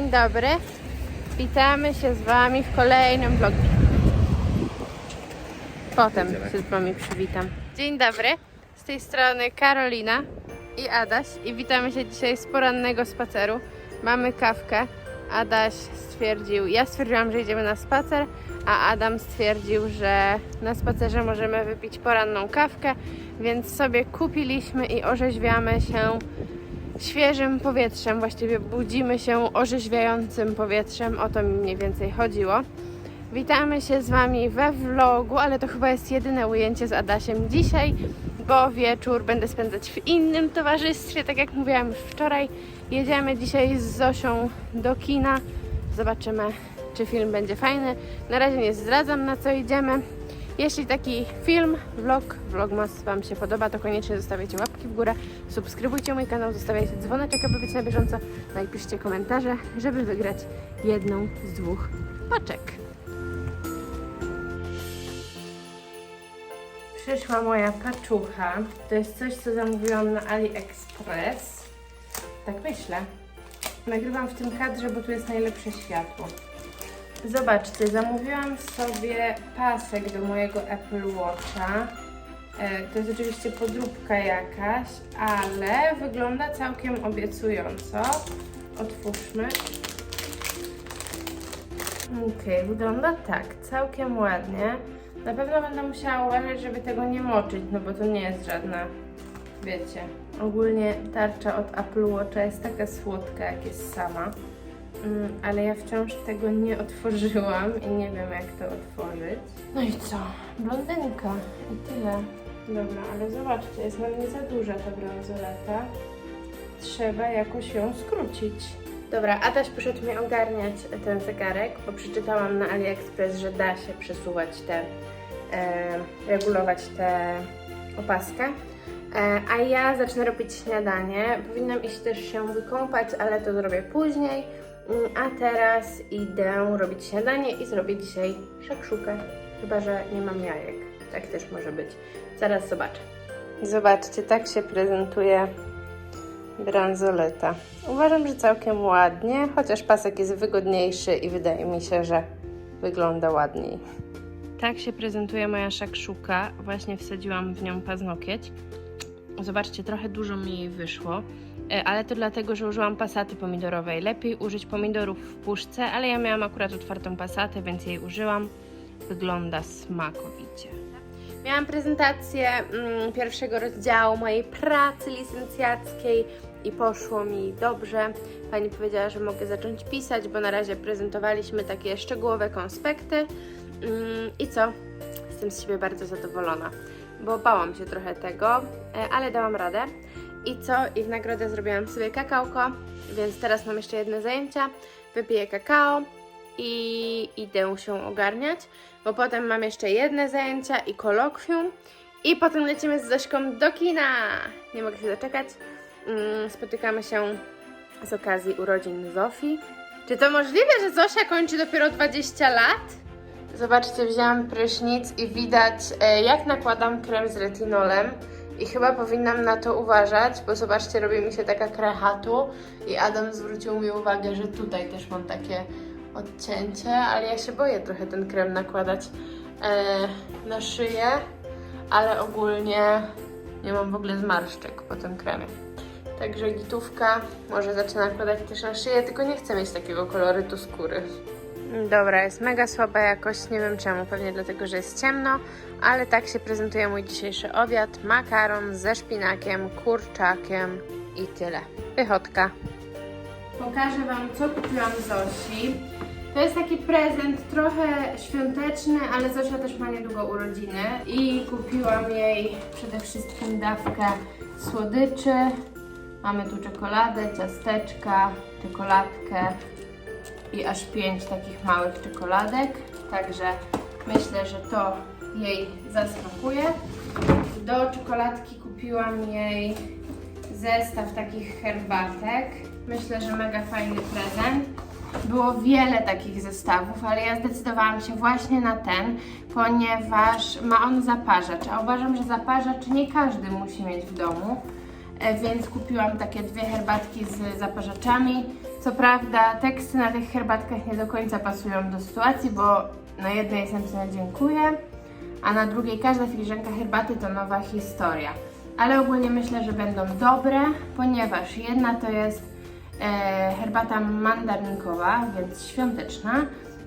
dobry. Witamy się z Wami w kolejnym vlogu. Potem się z Wami przywitam. Dzień dobry. Z tej strony Karolina i Adaś i witamy się dzisiaj z porannego spaceru. Mamy kawkę. Adaś stwierdził, ja stwierdziłam, że idziemy na spacer, a Adam stwierdził, że na spacerze możemy wypić poranną kawkę, więc sobie kupiliśmy i orzeźwiamy się świeżym powietrzem, właściwie budzimy się orzeźwiającym powietrzem, o to mi mniej więcej chodziło. Witamy się z Wami we vlogu, ale to chyba jest jedyne ujęcie z Adasiem dzisiaj, bo wieczór będę spędzać w innym towarzystwie, tak jak mówiłam już wczoraj. Jedziemy dzisiaj z Zosią do kina, zobaczymy czy film będzie fajny. Na razie nie zdradzam na co idziemy. Jeśli taki film, vlog, vlogmas Wam się podoba, to koniecznie zostawiajcie łapki w górę, subskrybujcie mój kanał, zostawiajcie dzwoneczek, aby być na bieżąco, no i piszcie komentarze, żeby wygrać jedną z dwóch paczek. Przyszła moja paczucha. To jest coś, co zamówiłam na AliExpress. Tak myślę. Nagrywam w tym kadrze, bo tu jest najlepsze światło. Zobaczcie, zamówiłam sobie pasek do mojego Apple Watcha. E, To jest oczywiście podróbka jakaś, ale wygląda całkiem obiecująco. Otwórzmy. Okej, wygląda tak, całkiem ładnie. Na pewno będę musiała uważać, żeby tego nie moczyć, no bo to nie jest żadna, wiecie. Ogólnie tarcza od Apple Watcha jest taka słodka, jak jest sama. Mm, ale ja wciąż tego nie otworzyłam i nie wiem jak to otworzyć. No i co? Blondynka i tyle. Dobra, ale zobaczcie, jest na mnie za duża ta bransoleta. Trzeba jakoś ją skrócić. Dobra, Adaś poszedł mi ogarniać ten zegarek, bo przeczytałam na AliExpress, że da się przesuwać te, e, regulować tę opaskę. E, a ja zacznę robić śniadanie. Powinnam iść też się wykąpać, ale to zrobię później. Mm, A teraz idę robić śniadanie i zrobię dzisiaj szakszukę. Chyba, że nie mam jajek. Tak też może być. Zaraz zobaczę. Zobaczcie, tak się prezentuje bransoleta. Uważam, że całkiem ładnie, chociaż pasek jest wygodniejszy i wydaje mi się, że wygląda ładniej. Tak się prezentuje moja szakszuka. Właśnie wsadziłam w nią paznokieć. Zobaczcie, trochę dużo mi jej wyszło, ale to dlatego, że użyłam pasaty pomidorowej. Lepiej użyć pomidorów w puszce, ale ja miałam akurat otwartą pasatę, więc jej użyłam. Wygląda smakowicie. Miałam prezentację mm, pierwszego rozdziału mojej pracy licencjackiej i poszło mi dobrze. Pani powiedziała, że mogę zacząć pisać, bo na razie prezentowaliśmy takie szczegółowe konspekty. Mm, I co? Jestem z siebie bardzo zadowolona, bo bałam się trochę tego, e, ale dałam radę. I co? I w nagrodę zrobiłam sobie kakałko, więc teraz mam jeszcze jedne zajęcia. Wypiję kakao i idę się ogarniać, bo potem mam jeszcze jedne zajęcia i kolokwium. I potem lecimy z Zośką do kina. Nie mogę się doczekać. Mm, Spotykamy się z okazji urodzin Zofii. Czy to możliwe, że Zosia kończy dopiero 20 lat? Zobaczcie, wzięłam prysznic i widać, e, jak nakładam krem z retinolem. I chyba powinnam na to uważać, bo zobaczcie, robi mi się taka krecha tu. I Adam zwrócił mi uwagę, że tutaj też mam takie odcięcie, ale ja się boję trochę ten krem nakładać e, na szyję, ale ogólnie nie mam w ogóle zmarszczek po tym kremie. Także gitówka, może zacznę nakładać też na szyję, tylko nie chcę mieć takiego kolorytu skóry. Dobra, jest mega słaba jakość, nie wiem czemu, pewnie dlatego, że jest ciemno, ale tak się prezentuje mój dzisiejszy obiad. Makaron ze szpinakiem, kurczakiem i tyle. Pychotka. Pokażę Wam, co kupiłam Zosi. To jest taki prezent trochę świąteczny, ale Zosia też ma niedługo urodziny i kupiłam jej przede wszystkim dawkę słodyczy. Mamy tu czekoladę, ciasteczka, czekoladkę i aż pięć takich małych czekoladek. Także myślę, że to jej zasmakuje. Do czekoladki kupiłam jej zestaw takich herbatek. Myślę, że mega fajny prezent. Było wiele takich zestawów, ale ja zdecydowałam się właśnie na ten, ponieważ ma on zaparzacz. A uważam, że zaparzacz nie każdy musi mieć w domu. E, Więc kupiłam takie dwie herbatki z zaparzaczami. Co prawda teksty na tych herbatkach nie do końca pasują do sytuacji, bo na jednej jest napisane dziękuję, a na drugiej każda filiżanka herbaty to nowa historia. Ale ogólnie myślę, że będą dobre, ponieważ jedna to jest e, herbata mandarynkowa, więc świąteczna,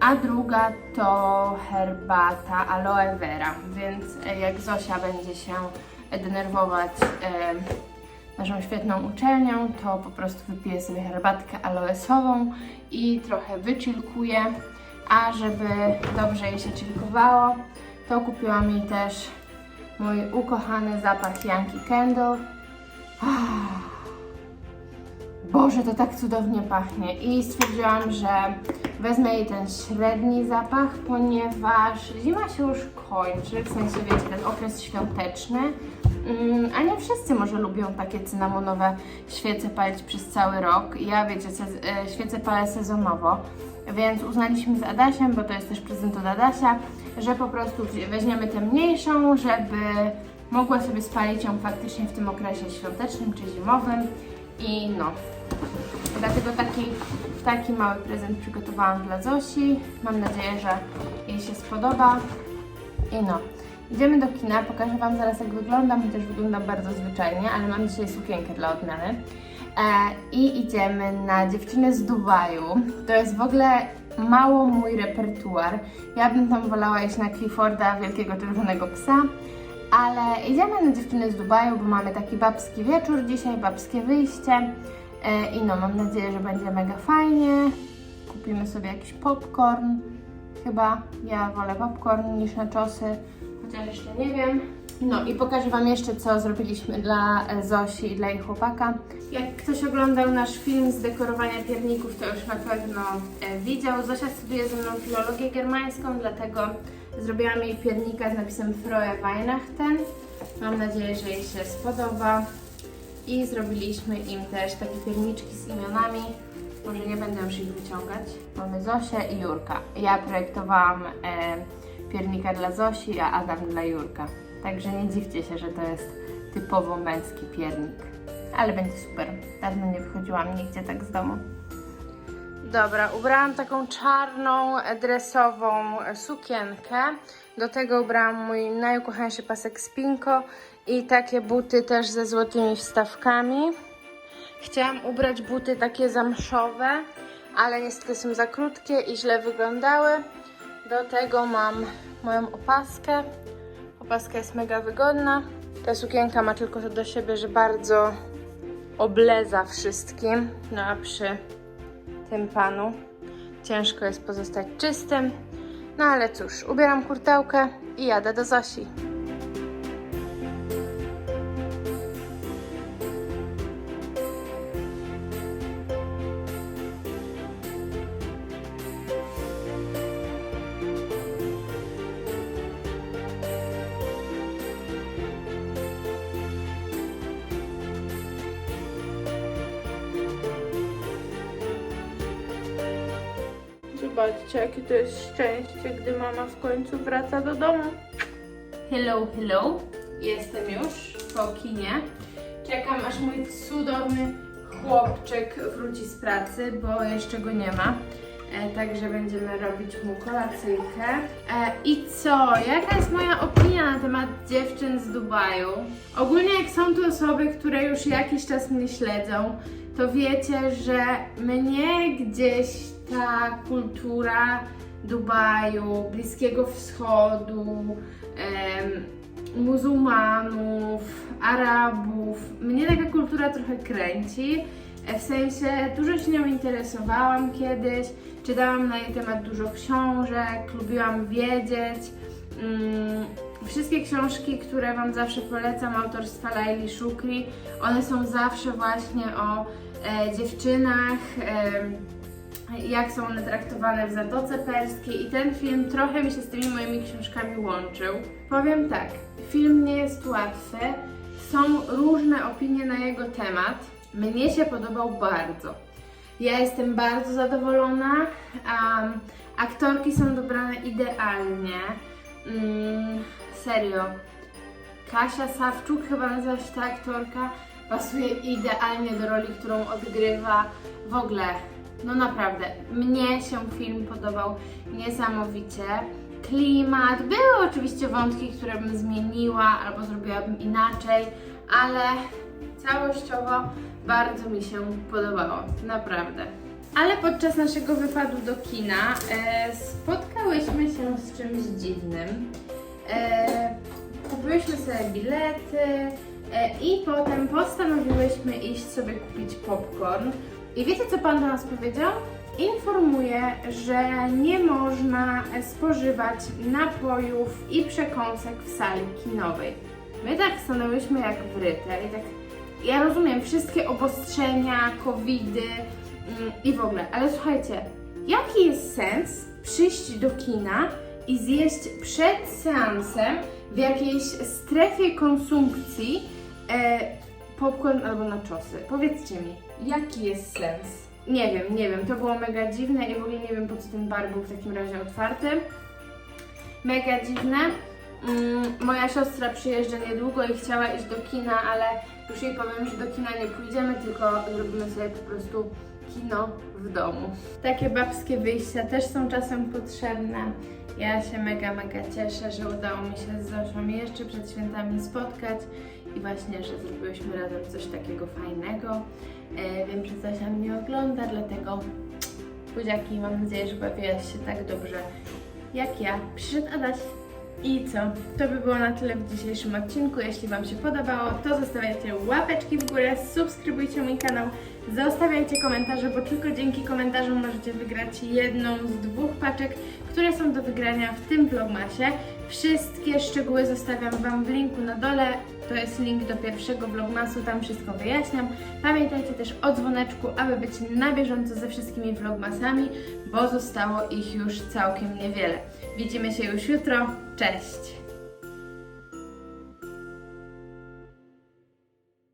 a druga to herbata aloe vera, więc e, jak Zosia będzie się denerwować e, naszą świetną uczelnią, to po prostu wypiję sobie herbatkę aloesową i trochę wychilkuję, a żeby dobrze jej się chilkowało, to kupiłam jej też mój ukochany zapach Yankee Candle. Ah. Boże, to tak cudownie pachnie. I stwierdziłam, że wezmę jej ten średni zapach, ponieważ zima się już kończy, w sensie wiecie, ten okres świąteczny. Mm, a nie wszyscy może lubią takie cynamonowe świece palić przez cały rok. Ja wiecie, e, świece palę sezonowo, więc uznaliśmy z Adasiem, bo to jest też prezent od Adasia, że po prostu weźmiemy tę mniejszą, żeby mogła sobie spalić ją faktycznie w tym okresie świątecznym czy zimowym. I no, Dlatego taki, taki mały prezent przygotowałam dla Zosi. Mam nadzieję, że jej się spodoba. I no, idziemy do kina. Pokażę Wam zaraz, jak wyglądam, chociaż wyglądam bardzo zwyczajnie, ale mam dzisiaj sukienkę dla odmiany. E, I idziemy na dziewczynę z Dubaju. To jest w ogóle mało mój repertuar. Ja bym tam wolała iść na Clifforda, wielkiego czerwonego psa. Ale idziemy na dziewczynę z Dubaju, bo mamy taki babski wieczór dzisiaj, babskie wyjście. E, I no, mam nadzieję, że będzie mega fajnie. Kupimy sobie jakiś popcorn. Chyba ja wolę popcorn niż na czosy, chociaż jeszcze nie wiem. No i pokażę Wam jeszcze, co zrobiliśmy dla e, Zosi i dla jej chłopaka. Jak ktoś oglądał nasz film z dekorowania pierników, to już na pewno e, widział. Zosia studiuje ze mną filologię germańską, dlatego zrobiłam jej piernika z napisem Freue Weihnachten. Mam nadzieję, że jej się spodoba. I zrobiliśmy im też takie pierniczki z imionami. Może nie będę już ich wyciągać. Mamy Zosię i Jurka. Ja projektowałam e, piernika dla Zosi, a Adam dla Jurka. Także nie dziwcie się, że to jest typowo męski piernik. Ale będzie super. Dawno nie wychodziłam nigdzie tak z domu. Dobra, ubrałam taką czarną, dresową sukienkę. Do tego ubrałam mój najukochańszy pasek Spinko i takie buty też ze złotymi wstawkami. Chciałam ubrać buty takie zamszowe, ale niestety są za krótkie i źle wyglądały. Do tego mam moją opaskę. Opaska jest mega wygodna. Ta sukienka ma tylko to do siebie, że bardzo obleza wszystkim. No a przy tym panu ciężko jest pozostać czystym. No ale cóż, ubieram kurtełkę i jadę do Zosi. Zobaczcie, jakie to jest szczęście, gdy mama w końcu wraca do domu. Hello, hello. Jestem już po kinie. Czekam, aż mój cudowny chłopczyk wróci z pracy, bo jeszcze go nie ma. E, także będziemy robić mu kolacyjkę. E, I co? Jaka jest moja opinia na temat dziewczyn z Dubaju? Ogólnie jak są tu osoby, które już jakiś czas mnie śledzą, to wiecie, że mnie gdzieś ta kultura Dubaju, Bliskiego Wschodu, em, muzułmanów, Arabów, mnie taka kultura trochę kręci. E, W sensie dużo się nią interesowałam kiedyś, czytałam na jej temat dużo książek, lubiłam wiedzieć. Mm, Wszystkie książki, które Wam zawsze polecam, autorstwa Laili Shukri, one są zawsze właśnie o e, dziewczynach, em, jak są one traktowane w Zatoce Perskiej i ten film trochę mi się z tymi moimi książkami łączył. Powiem tak, film nie jest łatwy, są różne opinie na jego temat. Mnie się podobał bardzo. Ja jestem bardzo zadowolona. Um, aktorki są dobrane idealnie. Mm, serio. Kasia Sawczuk, chyba nazywa się ta aktorka, pasuje idealnie do roli, którą odgrywa. W ogóle No naprawdę, mnie się film podobał niesamowicie. Klimat, były oczywiście wątki, które bym zmieniła albo zrobiłabym inaczej, ale całościowo bardzo mi się podobało, naprawdę. Ale podczas naszego wypadu do kina e, spotkałyśmy się z czymś dziwnym. E, kupiłyśmy sobie bilety e, i potem postanowiłyśmy iść sobie kupić popcorn. I wiecie co pan do nas powiedział? Informuje, że nie można spożywać napojów i przekąsek w sali kinowej. My tak stanęłyśmy jak wryte i tak ja rozumiem wszystkie obostrzenia, covidy mm, i w ogóle, ale słuchajcie, jaki jest sens przyjść do kina i zjeść przed seansem w jakiejś strefie konsumpcji e, popcorn albo naczosy? Powiedzcie mi, jaki jest sens? Nie wiem, nie wiem, to było mega dziwne i w ogóle nie wiem po co ten bar był w takim razie otwarty. Mega dziwne. Mm, moja siostra przyjeżdża niedługo i chciała iść do kina, ale już jej powiem, że do kina nie pójdziemy, tylko zrobimy sobie po prostu kino w domu. Takie babskie wyjścia też są czasem potrzebne. Ja się mega, mega cieszę, że udało mi się z Zosią jeszcze przed świętami spotkać i właśnie, że zrobiłyśmy razem coś takiego fajnego. E, wiem, że Zosia mnie ogląda, dlatego buziaki, mam nadzieję, że bawiłaś się tak dobrze jak ja. Przyszedł Adaś. I co? To by było na tyle w dzisiejszym odcinku. Jeśli Wam się podobało, to zostawiajcie łapeczki w górę, subskrybujcie mój kanał, zostawiajcie komentarze, bo tylko dzięki komentarzom możecie wygrać jedną z dwóch paczek, które są do wygrania w tym vlogmasie. Wszystkie szczegóły zostawiam Wam w linku na dole. To jest link do pierwszego vlogmasu, tam wszystko wyjaśniam. Pamiętajcie też o dzwoneczku, aby być na bieżąco ze wszystkimi vlogmasami, bo zostało ich już całkiem niewiele. Widzimy się już jutro. Cześć!